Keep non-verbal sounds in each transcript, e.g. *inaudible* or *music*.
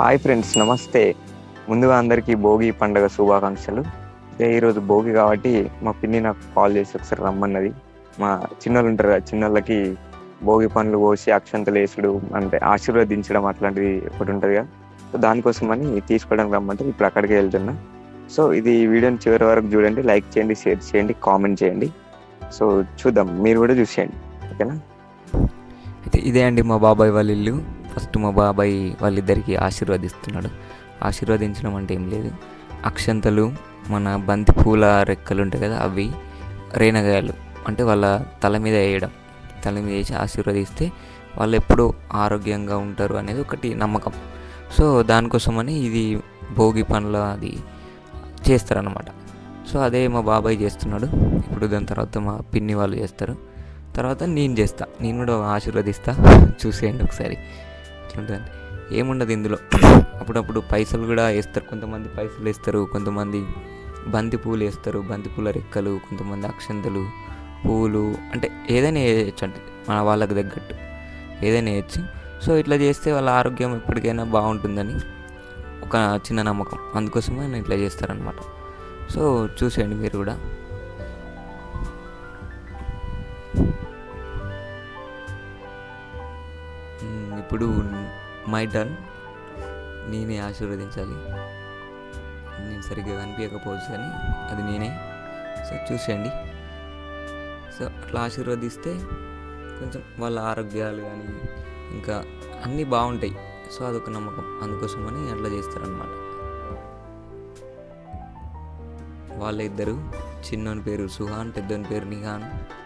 Hi friends నమస్తే. ముందుగా అందరికీ భోగి పండుగ శుభాకాంక్షలు. ఈరోజు భోగి కాబట్టి మా పిన్ని నాకు కాల్ చేసి ఒకసారి రమ్మన్నది. మా చిన్నోళ్ళు ఉంటారు కదా చిన్నోళ్ళకి భోగి పండ్లు పోసి అక్షంతలు వేసుడు అంటే ఆశీర్వదించడం అట్లాంటిది ఒకటి ఉంటుంది కదా. సో దానికోసం అని తీసుకోవడానికి రమ్మంటే ఇప్పుడు అక్కడికి వెళ్తున్నా. సో ఇది వీడియోని చివరి వరకు చూడండి లైక్ చేయండి షేర్ చేయండి కామెంట్ చేయండి. సో చూద్దాం మీరు కూడా చూసేయండి. ఓకేనా? అయితే ఇదే అండి మా బాబాయ్ వాళ్ళ ఇల్లు. ఫస్ట్ మా బాబాయ్ వాళ్ళిద్దరికీ ఆశీర్వదిస్తున్నాడు. ఆశీర్వదించడం అంటే ఏం లేదు. అక్షంతలు మన బంతి పూల రెక్కలు ఉంటాయి కదా అవి రేనగాయలు. అంటే వాళ్ళ తల మీద వేయడం. తల మీద వేసి ఆశీర్వదిస్తే వాళ్ళు ఎప్పుడూ ఆరోగ్యంగా ఉంటారు అనేది ఒకటి నమ్మకం. సో దానికోసమని ఇది భోగి పనుల అది చేస్తారనమాట సో అదే మా బాబాయ్ చేస్తున్నాడు. ఇప్పుడు దాని తర్వాత మా పిన్ని వాళ్ళు చేస్తారు. తర్వాత నేను చేస్తా. నేను కూడా ఆశీర్వదిస్తా. చూసేయండి ఒకసారి. ఎట్లుంటుందండి ఏముండదు ఇందులో? అప్పుడప్పుడు పైసలు కూడా వేస్తారు. కొంతమంది పైసలు వేస్తారు కొంతమంది బంతి పూలు వేస్తారు బంతి పూల రెక్కలు కొంతమంది అక్షంతలు పూలు అంటే ఏదైనా వేయచ్చు అంటే మన వాళ్ళకి తగ్గట్టు. ఏదైనా వేయచ్చు. సో ఇట్లా చేస్తే వాళ్ళ ఆరోగ్యం ఎప్పటికైనా బాగుంటుందని ఒక చిన్న నమ్మకం. అందుకోసమే నేను ఇట్లా చేస్తారనమాట సో చూసేయండి మీరు కూడా. ఇప్పుడు మై టర్న్ నేనే ఆశీర్వదించాలి. నేను సరిగ్గా కనిపించకపోవచ్చు కానీ అది నేనే. సో చూసేయండి. సో అట్లా ఆశీర్వదిస్తే కొంచెం వాళ్ళ ఆరోగ్యాలు కానీ ఇంకా అన్నీ బాగుంటాయి. సో అదొక నమ్మకం. అందుకోసమని అట్లా చేస్తారనమాట వాళ్ళ ఇద్దరు చిన్నోని పేరు సుహాన్ పెద్దోని పేరు నిహాన్.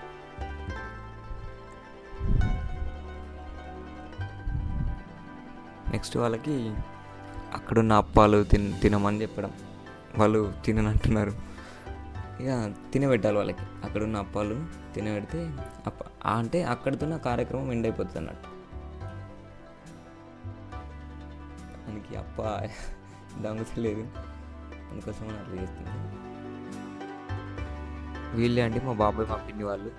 నెక్స్ట్ వాళ్ళకి అక్కడున్న అప్పాలు తిన్ తినమని చెప్పడం. వాళ్ళు తిననంటున్నారు. ఇక తినబెట్టాలి వాళ్ళకి. అక్కడున్న అప్పాలు తినబెడితే అప్ప అంటే అక్కడితోనే కార్యక్రమం ఎండ్ అయిపోతుంది అన్నట్టు మనకి అప్ప *laughs* దొంగతలేదు అందుకోసం అట్లా చేస్తున్నాను వీళ్ళే అండి మా బాబాయ్ మా పిన్ని వాళ్ళు.